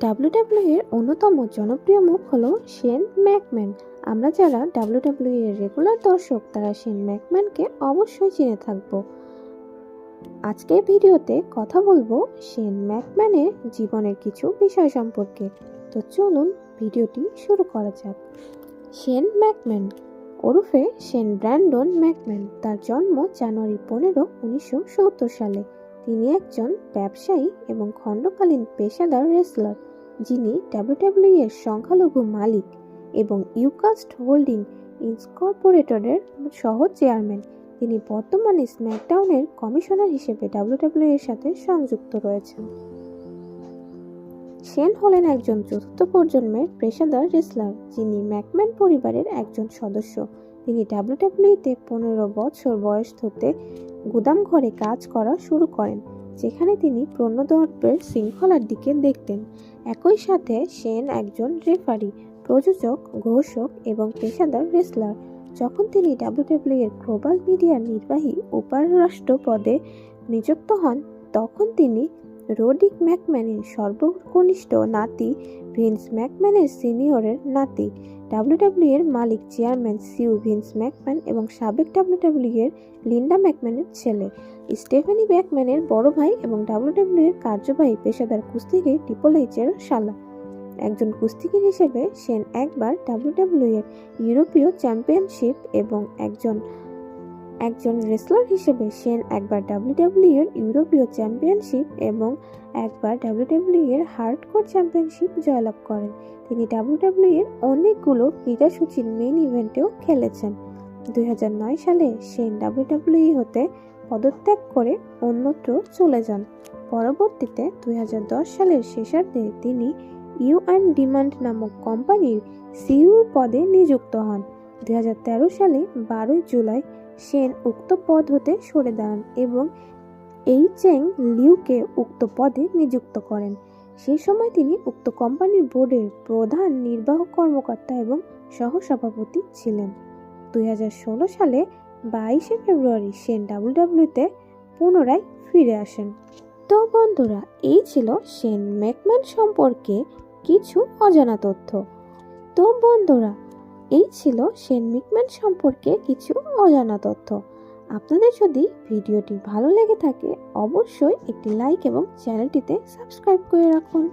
WWE এর অন্যতম জনপ্রিয় মুখ হলো শেন ম্যাকম্যান। আমরা যারা ডাব্লিউডাব্লিউ এর রেগুলার দর্শক, তারা শেন ম্যাকম্যানকে অবশ্যই চিনে থাকব। আজকের ভিডিওতে কথা বলব শেন ম্যাকম্যানের জীবনের কিছু বিষয় সম্পর্কে। তো চলুন ভিডিওটি শুরু করা যাক। শেন ম্যাকম্যান, ওরফে শেন ব্র্যান্ডন ম্যাকম্যান, তার জন্ম জানুয়ারি পনেরো, উনিশশো সালে। তিনি একজন ব্যবসায়ী এবং খণ্ডকালীন পেশাদার রেসলার, যিনি ডাব্লিউডাব্লিউ এর সংখ্যালঘু মালিক এবং ইউকাস্ট হোল্ডিং ইনকর্পোরেটরের সহ চেয়ারম্যান। তিনি বর্তমানে স্ম্যাকডাউনের কমিশনার হিসেবে ডাব্লিউডাব্লিউ এর সাথে সংযুক্ত রয়েছেন। সেন হলেন একজন চতুর্থ প্রজন্মের পেশাদার রেসলার, যিনি ম্যাকম্যান পরিবারের একজন সদস্য। তিনি ডাব্লিউডাব্লিউতে পনেরো বছর বয়স হতে গুদাম ঘরে কাজ করা শুরু করেন, যেখানে তিনি পণ্যদ্রব্যের শৃঙ্খলার দিকে দেখতেন। একই সাথে সেন একজন রেফারি, প্রযোজক, ঘোষক এবং পেশাদার রেসলার। যখন তিনি ডাব্লিউডাব্লিউ এর গ্লোবাল মিডিয়ার নির্বাহী উপরাষ্ট্র পদে নিযুক্ত হন, তখন তিনি রোডিক ম্যাকম্যানের সর্বকনিষ্ঠ নাতি ভিন্স ম্যাকম্যানের সিনিয়রের নাতি। ডাব্লিউডাব্লিউ এর মালিক চেয়ারম্যান সিউ ভিন্স ম্যাকম্যান এবং সাবেক ডাব্লিউডাব্লিউ এর লিন্ডা ম্যাকম্যানের ছেলে। স্টেফানি ম্যাকম্যানের বড় ভাই এবং ডাব্লিউডাব্লিউ এর কার্যবাহী পেশাদার কুস্তিগির ট্রিপল এইচ এর শালা। একজন কুস্তিগির হিসেবে সেন একবার ডাব্লিউডাব্লিউ এর ইউরোপীয় চ্যাম্পিয়নশিপ এবং একজন একজন রেসলার হিসেবে সেন একবার ডাব্লিউডাব্লিউ এর ইউরোপীয় চ্যাম্পিয়নশিপ এবং একবার ডাব্লিউডাব্লিউ এর হার্ডকোর চ্যাম্পিয়নশিপ জয়লাভ করেন। তিনি ডাব্লিউডাব্লিউ এর অনেকগুলো ক্রীড়াসূচির মেন ইভেন্টেও খেলেছেন। দুই হাজার নয় সালে সেন ডাব্লিউডাব্লিউ হতে পদত্যাগ করে অন্যত্র চলে যান। পরবর্তীতে দুই হাজার দশ সালের শেষার্ধে তিনি ইউ অ্যান্ড ডিমান্ড নামক কোম্পানির সিইও পদে নিযুক্ত হন। দুই হাজার তেরো সালে বারোই জুলাই সেন উক্ত পদ হতে সরে দাঁড়ান এবং এই চেং লিউকে উক্ত পদে নিযুক্ত করেন। সেই সময় তিনি উক্ত কোম্পানির বোর্ডের প্রধান নির্বাহ কর্মকর্তা এবং সহসভাপতি ছিলেন। দুই হাজার ষোলো সালে বাইশে ফেব্রুয়ারি সেন ডাব্লিউডাব্লিউতে পুনরায় ফিরে আসেন। তো বন্ধুরা, এই ছিল সেন ম্যাকম্যান সম্পর্কে কিছু অজানা তথ্য। তো বন্ধুরা এই ছিল সেন মিকম্যান সম্পর্কে কিছু অজানা তথ্য। আপনাদের যদি ভিডিওটি ভালো লেগে থাকে, অবশ্যই একটি লাইক এবং চ্যানেলটিতে সাবস্ক্রাইব করে রাখুন।